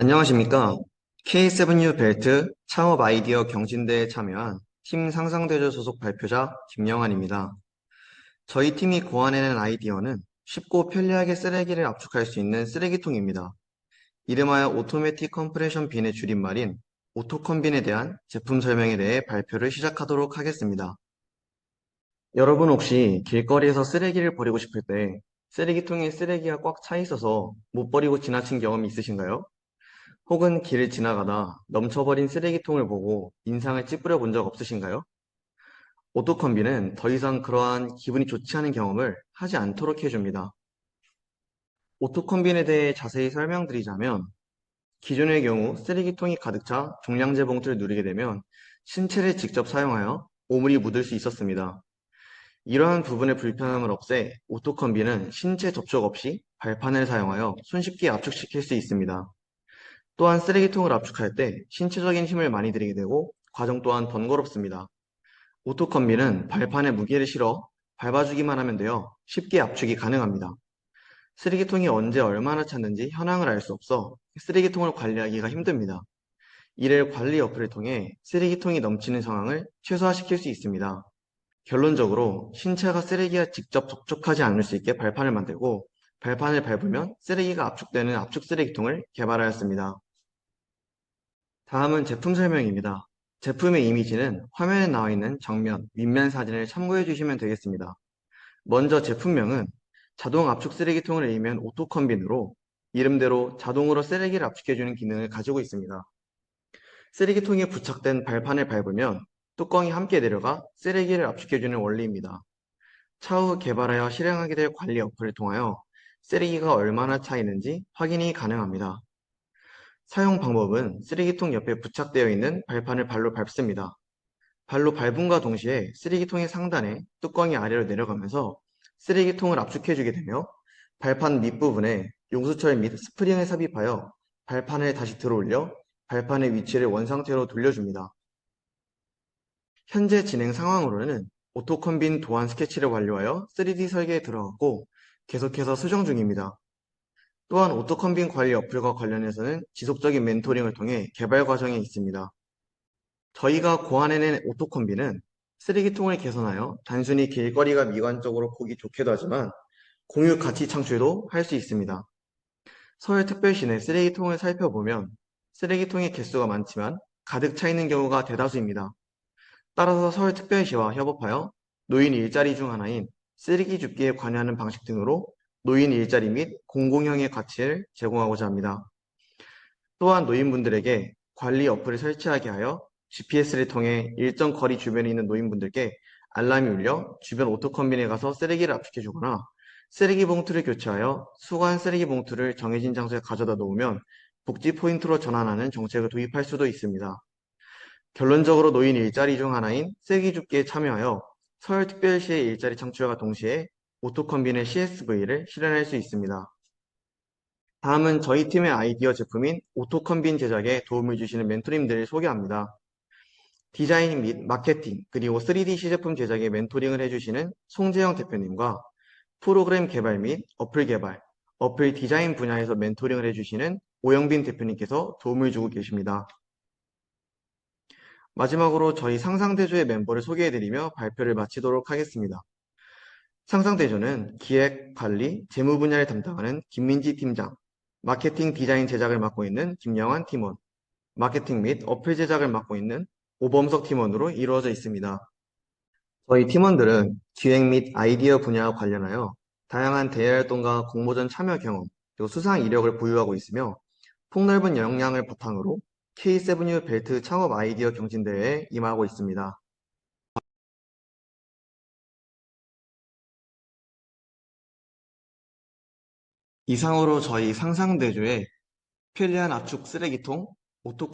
안녕하십니까. K7U 벨트 창업 아이디어 경진대에 참여한 팀 상상대조 소속 발표자 김영환입니다. 저희 팀이 고안해낸 아이디어는 쉽고 편리하게 쓰레기를 압축할 수 있는 쓰레기통입니다. 이름하여 오토매틱 컴프레션 빈의 줄임말인 오토컨빈에 대한 제품 설명에 대해 발표를 시작하도록 하겠습니다. 여러분 혹시 길거리에서 쓰레기를 버리고 싶을 때 쓰레기통에 쓰레기가 꽉 차 있어서 못 버리고 지나친 경험이 있으신가요? 혹은 길을 지나가다 넘쳐버린 쓰레기통을 보고 인상을 찌푸려 본 적 없으신가요? 오토컨비는 더 이상 그러한 기분이 좋지 않은 경험을 하지 않도록 해줍니다. 오토컨빈에 대해 자세히 설명드리자면 기존의 경우 쓰레기통이 가득 차 종량제 봉투를 누르게 되면 신체를 직접 사용하여 오물이 묻을 수 있었습니다. 이러한 부분의 불편함을 없애 오토컨비는 신체 접촉 없이 발판을 사용하여 손쉽게 압축시킬 수 있습니다. 또한 쓰레기통을 압축할 때 신체적인 힘을 많이 들이게 되고 과정 또한 번거롭습니다. 오토컨비는 발판에 무게를 실어 밟아주기만 하면 되어 쉽게 압축이 가능합니다. 쓰레기통이 언제 얼마나 찼는지 현황을 알 수 없어 쓰레기통을 관리하기가 힘듭니다. 이를 관리 어플을 통해 쓰레기통이 넘치는 상황을 최소화시킬 수 있습니다. 결론적으로 신체가 쓰레기와 직접 접촉하지 않을 수 있게 발판을 만들고 발판을 밟으면 쓰레기가 압축되는 압축 쓰레기통을 개발하였습니다. 다음은 제품 설명입니다. 제품의 이미지는 화면에 나와 있는 정면, 윗면 사진을 참고해 주시면 되겠습니다. 먼저 제품명은 자동 압축 쓰레기통을 의미한 오토컨빈으로 이름대로 자동으로 쓰레기를 압축해주는 기능을 가지고 있습니다. 쓰레기통에 부착된 발판을 밟으면 뚜껑이 함께 내려가 쓰레기를 압축해주는 원리입니다. 차후 개발하여 실행하게 될 관리 어플을 통하여 쓰레기가 얼마나 차 있는지 확인이 가능합니다. 사용 방법은 쓰레기통 옆에 부착되어 있는 발판을 발로 밟습니다. 발로 밟음과 동시에 쓰레기통의 상단에 뚜껑이 아래로 내려가면서 쓰레기통을 압축해주게 되며 발판 밑부분에 용수철 및 스프링을 삽입하여 발판을 다시 들어올려 발판의 위치를 원상태로 돌려줍니다. 현재 진행 상황으로는 오토컨빈 도안 스케치를 완료하여 3D 설계에 들어갔고 계속해서 수정 중입니다. 또한 오토컨빈 관리 어플과 관련해서는 지속적인 멘토링을 통해 개발 과정에 있습니다. 저희가 고안해낸 오토컨빈은 쓰레기통을 개선하여 단순히 길거리가 미관적으로 보기 좋게도 하지만 공유 가치 창출도 할 수 있습니다. 서울 특별시 내 쓰레기통을 살펴보면 쓰레기통의 개수가 많지만 가득 차 있는 경우가 대다수입니다. 따라서 서울 특별시와 협업하여 노인 일자리 중 하나인 쓰레기 줍기에 관여하는 방식 등으로 노인 일자리 및 공공형의 가치를 제공하고자 합니다. 또한 노인분들에게 관리 어플을 설치하게 하여 GPS를 통해 일정 거리 주변에 있는 노인분들께 알람이 울려 주변 오토컨빈에 가서 쓰레기를 압축해 주거나 쓰레기 봉투를 교체하여 수거한 쓰레기 봉투를 정해진 장소에 가져다 놓으면 복지 포인트로 전환하는 정책을 도입할 수도 있습니다. 결론적으로 노인 일자리 중 하나인 쓰레기 줍기에 참여하여 서울특별시의 일자리 창출과 동시에 오토컨빈의 CSV를 실현할 수 있습니다. 다음은 저희 팀의 아이디어 제품인 오토컨빈 제작에 도움을 주시는 멘토님들을 소개합니다. 디자인 및 마케팅 그리고 3D 시제품 제작에 멘토링을 해주시는 송재영 대표님과 프로그램 개발 및 어플 개발, 어플 디자인 분야에서 멘토링을 해주시는 오영빈 대표님께서 도움을 주고 계십니다. 마지막으로 저희 상상대조의 멤버를 소개해드리며 발표를 마치도록 하겠습니다. 상상대조는 기획, 관리, 재무 분야를 담당하는 김민지 팀장, 마케팅 디자인 제작을 맡고 있는 김영환 팀원, 마케팅 및 어플 제작을 맡고 있는 오범석 팀원으로 이루어져 있습니다. 저희 팀원들은 기획 및 아이디어 분야와 관련하여 다양한 대외활동과 공모전 참여 경험, 그리고 수상 이력을 보유하고 있으며 폭넓은 역량을 바탕으로 K7U 벨트 창업 아이디어 경진대회에 임하고 있습니다. 이상으로 저희 상상대조의 편리한 압축 쓰레기통, 오토